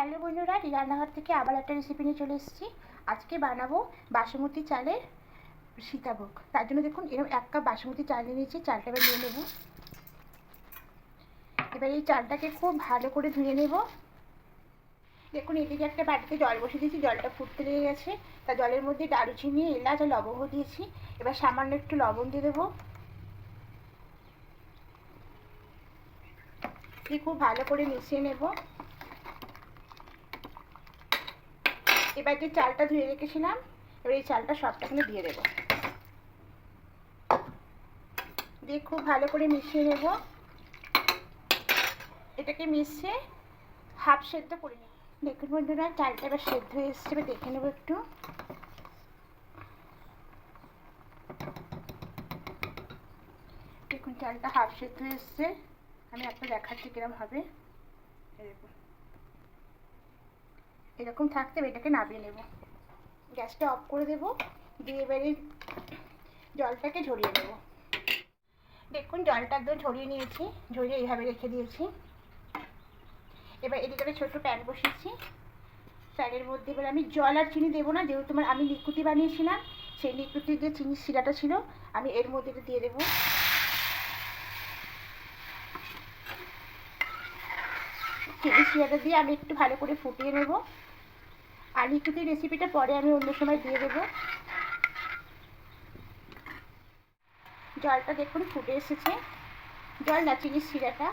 Hello বন্ধুরা রান্নাঘর থেকে আবার একটা রেসিপি নিয়ে চলে এসেছি। আজকে বানাবো বাসমতি চালের সীতাভোগ। তার জন্য দেখুন এরকম এক কাপ বাসমতি চাল নিয়ে নিয়েছি, চালটা এবার নিয়ে নেব। এবার এই চালটাকে খুব ভালো করে ধুয়ে নেব। দেখুন, এদিকে একটা বাটিতে জল বসিয়ে দিয়েছি, জলটা ফুটতে লেগে গেছে। তা জলের মধ্যে দারুচিনি, এলাচ আর লবঙ্গ দিয়েছি। এবার সামান্য একটু লবণ দিয়ে দেবো। খুব ভালো করে মিশিয়ে নেব। এবার যে চালটা ধুয়ে রেখেছিলাম, এবার এই চালটা সবটা এখানে দিয়ে দেবো। দিয়ে খুব ভালো করে মিশিয়ে নেব। এটাকে মিশিয়ে হাফ সেদ্ধ করে নেব। দেখুন বন্ধুরা, চালটা এবার সেদ্ধ হয়ে এসছে, এবার দেখে নেব একটু। দেখুন, চালটা হাফ সেদ্ধ এসছে। আমি একটা দেখাচ্ছি কিরম হবে। এরকম এরকম থাকতে এটাকে নামিয়ে নেব। গ্যাসটা অফ করে দেব, দিয়ে এবারে জলটাকে ঝরিয়ে নেব। দেখুন, জলটা একদম ঝরিয়ে নিয়েছি, ঝরিয়ে এইভাবে রেখে দিয়েছি। এবার এদিকে একটা ছোটো প্যান বসিয়েছি। প্যানের মধ্যে এবার আমি জল আর চিনি দেবো না, যেহেতু তোমার আমি লিকুতি বানিয়েছিলাম, সেই লিকুতির যে চিনির শিরাটা ছিল, আমি এর মধ্যে দিয়ে দেবো। চিনি শিরাটা দিয়ে আমি একটু ভালো করে ফুটিয়ে নেব। আর লিকুতির রেসিপিটা পরে আমি অন্য সময় দিয়ে দেবো। জলটা দেখুন ফুটে এসেছে। জল না, চিনির শিরাটা।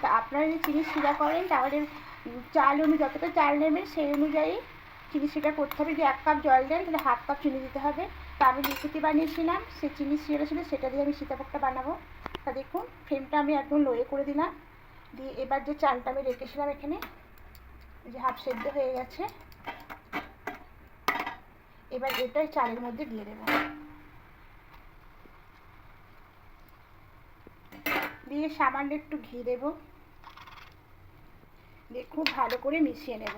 তা আপনারা যদি চিনির শিরা করেন, তাহলে চাল অনু, যতটা চাল নেবেন, সেই অনুযায়ী চিনি শিরা করতে হবে। যদি এক কাপ জল দেন, তাহলে হাফ কাপ চিনি দিতে হবে। তা আমি লিকুতি বানিয়েছিলাম, সে চিনির শিরা ছিল, সেটা দিয়ে আমি সীতাভোগটা বানাবো। তা দেখুন ফ্লেমটা আমি একদম লোয়ে করে দিলাম। দিয়ে এবার যে চালটা আমি রেখেছিলাম এখানে যে হাফ সেদ্ধ হয়ে গেছে। এবার এটা চালের মধ্যে দিয়ে দেবো। দিয়ে সামান্য একটু ঘি দেব। দিয়ে খুব ভালো করে মিশিয়ে নেব।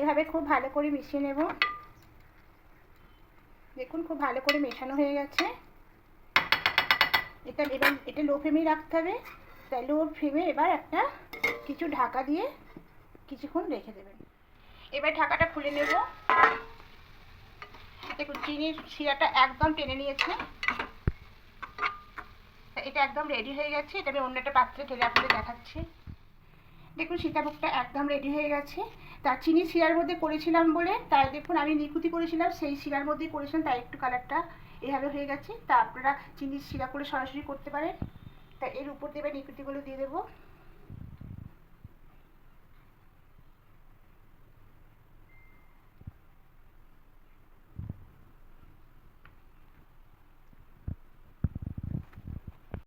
এভাবে খুব ভালো করে মিশিয়ে নেব। দেখুন খুব ভালো করে মেশানো হয়ে গেছে। এটা এবার এটা লো ফ্লেমেই রাখতে হবে। তাই লো ফ্লেমে এবার একটা কিছু ঢাকা দিয়ে কিছুক্ষণ রেখে দেবেন। এবার ঢাকাটা খুলে নেব। দেখুন, চিনির শিরাটা একদম টেনে নিয়েছে। এটা একদম রেডি হয়ে গেছে। এটা আমি অন্য একটা পাত্রে ঢেলে আপনাদের দেখাচ্ছি। দেখুন, সীতাভোগটা একদম রেডি হয়ে গেছে। তা চিনি শিরার মধ্যে করেছিলাম বলে তাই দেখুন আমি নিকুতি করেছিলাম, সেই শিরার মধ্যেই করেছিলাম, তাই একটু কালারটা এভাবে হয়ে গেছে। তা আপনারা চিনির শিরা করে সরাসরি করতে পারেন। তা এর উপর দেবে নিকুতিগুলো দিয়ে দেবো।